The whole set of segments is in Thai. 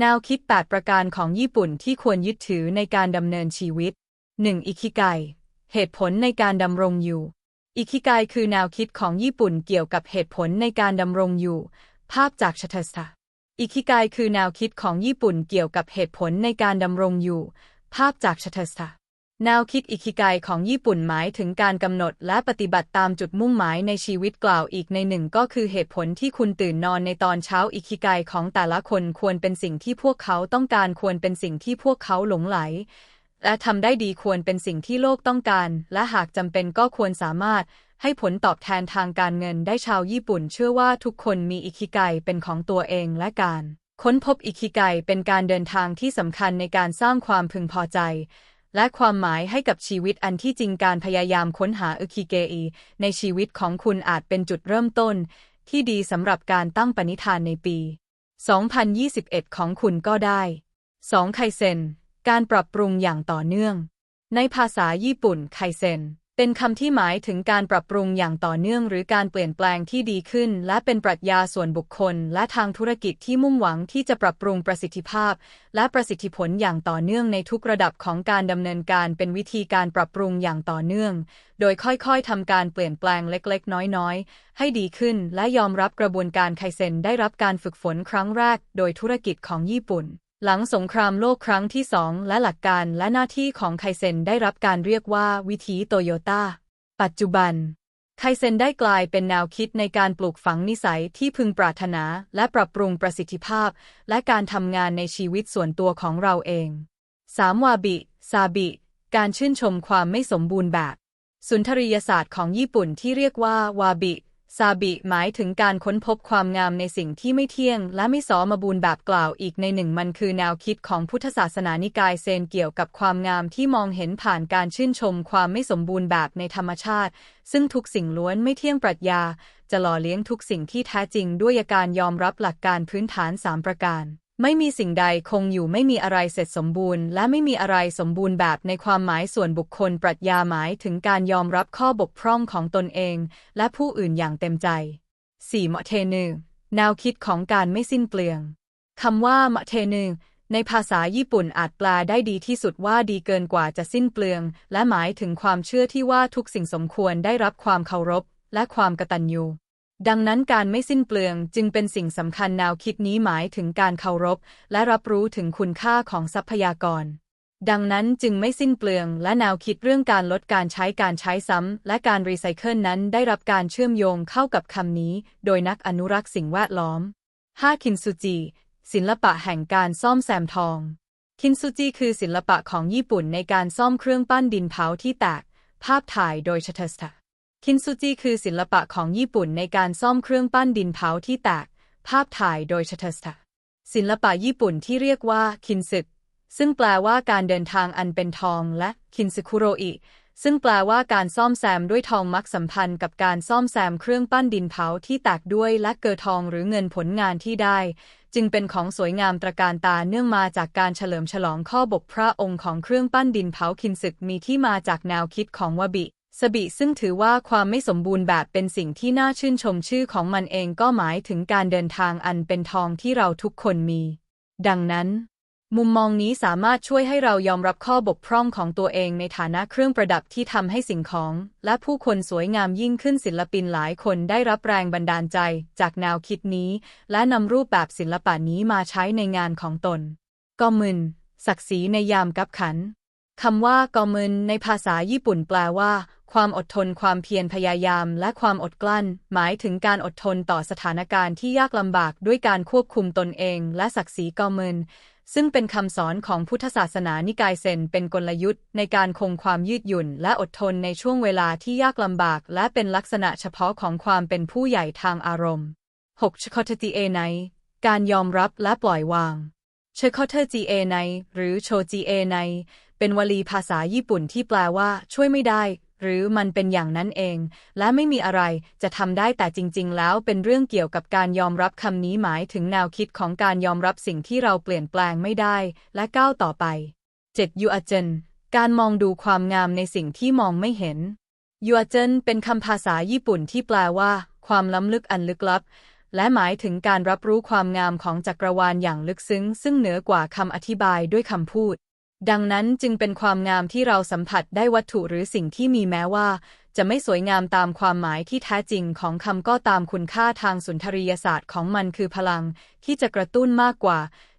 แนวคิด 8 ประการของญี่ปุ่นที่ควรยึดถือในการดำเนินชีวิต 1. อิคิไกเหตุผลในการดำรงอยู่ อิคิไกคือแนวคิดของญี่ปุ่นเกี่ยวกับเหตุผลในการดำรงอยู่ ภาพจากช t ส s ะอิคิไกคือแนวคิดของญี่ปุ่นเกี่ยวกับเหตุผลในการดำรงอยู่ ภาพจากช t ส s ะ แนวคิดอิคิไกของญี่ปุ่นหมายถึงการกำหนดและปฏิบัติตามจุดมุ่งหมายในชีวิตกล่าวอีกในหนึ่งก็คือเหตุผลที่คุณตื่นนอนในตอนเช้าอิคิไกของแต่ละคนควรเป็นสิ่งที่พวกเขาต้องการควรเป็นสิ่งที่พวกเขาหลงไหล และทำได้ดีควรเป็นสิ่งที่โลกต้องการ และหากจำเป็นก็ควรสามารถให้ผลตอบแทนทางการเงินได้ชาวญี่ปุ่น เชื่อว่าทุกคนมีอิคิไกเป็นของตัวเองและการ ค้นพบอิคิไกเป็นการเดินทางที่สำคัญในการสร้างความพึงพอใจ และความหมายให้กับชีวิตอันที่จริงการพยายามค้นหาอุคิเกอีในชีวิตของคุณอาจเป็นจุดเริ่มต้น ที่ดีสำหรับการตั้งปณิธานในปี 2021 ของคุณก็ได้ 2. ไคเซน การปรับปรุงอย่างต่อเนื่อง ในภาษาญี่ปุ่นไคเซน เป็นคำที่หมายถึงการปรับปรุงอย่างต่อเนื่องหรือการเปลี่ยนแปลงที่ดีขึ้น และเป็นปรัชญาส่วนบุคคล และทางธุรกิจที่มุ่งหวังที่จะปรับปรุงประสิทธิภาพ และประสิทธิผลอย่างต่อเนื่องในทุกระดับของการดำเนินการเป็นวิธีการปรับปรุงอย่างต่อเนื่อง โดยค่อยๆทำการเปลี่ยนแปลงเล็กๆ น้อยๆ ให้ดีขึ้น และยอมรับกระบวนการไคเซนได้รับการฝึกฝนครั้งแรก โดยธุรกิจของญี่ปุ่น หลังสงครามโลกครั้งที่สองและหลักการและหน้าที่ของไคเซนได้รับการเรียกว่าวิธีโตโยต้า ปัจจุบัน ไคเซนได้กลายเป็นแนวคิดในการปลูกฝังนิสัยที่พึงปรารถนา และปรับปรุงประสิทธิภาพ และการทำงานในชีวิตส่วนตัวของเราเอง 3. วาบิ ซาบิ การชื่นชมความไม่สมบูรณ์แบบ สุนทรียศาสตร์ของญี่ปุ่นที่เรียกว่าวาบิ ซาบิหมายถึงการค้นพบความงามในสิ่งที่ไม่เที่ยง และไม่สอมาบูรแบบกล่าวอีกในหนึ่งมันคือแนวคิดของพุทธศาสนานิกายเซนเกี่ยวกับความงามที่มองเห็นผ่านการชื่นชมความไม่สมบูรณ์แบบในธรรมชาติ ซึ่งทุกสิ่งล้วนไม่เที่ยงปรัชญา จะหล่อเลี้ยงทุกสิ่งที่แท้จริงด้วยการยอมรับหลักการพื้นฐาน 3 ประการ ไม่มีสิ่งใดคงอยู่ไม่มีอะไรเสร็จสมบูรณ์ และไม่มีอะไรสมบูรณ์แบบในความหมายส่วนบุคคลปรัชญาหมายถึงการยอมรับข้อบกพร่องของตนเอง และผู้อื่นอย่างเต็มใจ 4. มะเทนึแนวคิดของการไม่สิ้นเปลืองคำว่ามะเทนึในภาษาญี่ปุ่นอาจแปลได้ดีที่สุดว่าดีเกินกว่าจะสิ้นเปลือง และหมายถึงความเชื่อที่ว่าทุกสิ่งสมควรได้รับความเคารพ และความกตัญญู ดังนั้นการไม่สิ้นเปลืองจึงเป็นสิ่งสำคัญแนวคิดนี้หมายถึงการเคารพ และรับรู้ถึงคุณค่าของทรัพยากร ดังนั้นจึงไม่สิ้นเปลือง และแนวคิดเรื่องการลดการใช้การใช้ซ้ำและการรีไซเคิลนั้นได้รับการเชื่อมโยงเข้ากับคำนี้ โดยนักอนุรักษ์สิ่งแวดล้อม 5. คินซูจิศิลปะแห่งการซ่อมแซมทอง คินซูจิคือศิลปะของญี่ปุ่นในการซ่อมเครื่องปั้นดินเผาที่แตก ภาพถ่ายโดยชเทสตา คินซูจิคือศิลปะของญี่ปุ่นในการซ่อมเครื่องปั้นดินเผาที่แตก ภาพถ่ายโดยชเทสตาศิลปะญี่ปุ่นที่เรียกว่าคินซึกซึ่งแปลว่าการเดินทางอันเป็นทองและคินซึคุโรอิซึ่งแปลว่าการซ่อมแซมด้วยทองมักสัมพันธ์กับการซ่อมแซมเครื่องปั้นดินเผาที่แตกด้วยและเกิดทองหรือเงินผลงานที่ได้ จึงเป็นของสวยงามตระการตาเนื่องมาจากการเฉลิมฉลองข้อบกพระองค์ของเครื่องปั้นดินเผาคินซึกมีที่มาจากแนวคิดของวบิ สบิซึ่งถือว่าความไม่สมบูรณ์แบบเป็นสิ่งที่น่าชื่นชมชื่อของมันเองก็หมายถึงการเดินทางอันเป็นทองที่เราทุกคนมี ดังนั้น มุมมองนี้สามารถช่วยให้เรายอมรับข้อบกพร่องของตัวเองในฐานะเครื่องประดับที่ทำให้สิ่งของ และผู้คนสวยงามยิ่งขึ้นศิลปินหลายคนได้รับแรงบันดาลใจ จากแนวคิดนี้ และนำรูปแบบศิลปะนี้มาใช้ในงานของตน ก็มึน ศักดิ์ศรีในยามกับขันคำว่ากอมึนในภาษาญี่ปุ่นแปลว่า ความอดทนความเพียรพยายาม และความอดกลั้น หมายถึงการอดทนต่อสถานการณ์ที่ยากลำบากด้วยการควบคุมตนเอง และศักดิ์ศรีกอมินซึ่งเป็นคำสอนของพุทธศาสนานิกายเซนเป็นกลยุทธ์ในการคงความยืดหยุ่น และอดทนในช่วงเวลาที่ยากลำบาก และเป็นลักษณะเฉพาะของความเป็นผู้ใหญ่ทางอารมณ์ 6. ชคอตติเอไนการยอมรับและปล่อยวางเชคอเทจีเอไนหรือโชจีเอไนเป็นวลีภาษาญี่ปุ่นที่แปลว่า ช่วยไม่ได้ หรือมันเป็นอย่างนั้นเอง และไม่มีอะไรจะทำได้แต่จริง ๆ แล้วเป็นเรื่องเกี่ยวกับการยอมรับคำนี้หมายถึงแนวคิดของการยอมรับสิ่งที่เราเปลี่ยนแปลงไม่ได้ และก้าวต่อไป 7. ยูอาเจนการมองดูความงามในสิ่งที่มองไม่เห็นยูอาเจนเป็นคำภาษาญี่ปุ่นที่แปลว่า ความล้ำลึกอันลึกลับ และหมายถึงการรับรู้ความงามของจักรวาลอย่างลึกซึ้ง ซึ่งเหนือกว่าคำอธิบายด้วยคำพูด ดังนั้นจึงเป็นความงามที่เราสัมผัสได้วัตถุหรือสิ่งที่มีแม้ว่า จะไม่สวยงามตามความหมายที่แท้จริงของคำก็ตามคุณค่าทางสุนทรียศาสตร์ของมันคือพลัง ที่จะกระตุ้นมากกว่า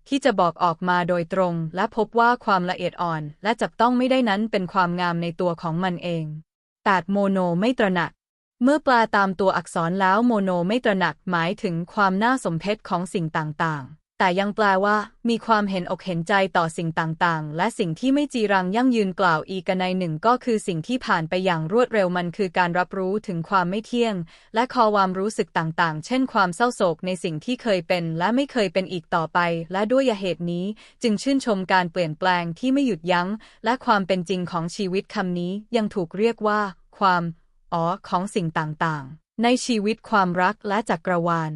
ที่จะบอกออกมาโดยตรง และพบว่าความละเอียดอ่อน และจับต้องไม่ได้นั้นเป็นความงามในตัวของมันเอง 8. โมโนไม่ตระหนัก เมื่อแปลตามตัวอักษรแล้วโมโนไม่ตระหนักหมายถึงความน่าสมเพชของสิ่งต่างๆ แต่ยังแปลว่า มีความเห็นอกเห็นใจต่อสิ่งต่างๆ และสิ่งที่ไม่จีรังยั่งยืนกล่าวอีกในหนึ่งก็คือสิ่งที่ผ่านไปอย่างรวดเร็วมันคือการรับรู้ถึงความไม่เที่ยง และคอความรู้สึกต่างๆ เช่นความเศร้าโศกในสิ่งที่เคยเป็นและไม่เคยเป็นอีกต่อไป และด้วยเหตุนี้ จึงชื่นชมการเปลี่ยนแปลงที่ไม่หยุดยัง้ง และความเป็นจริงของชีวิตคำนี้ ยังถูกเรียกว่า ความอ๋อของสิ่งต่างๆ ในชีวิตความรักและจักรวาล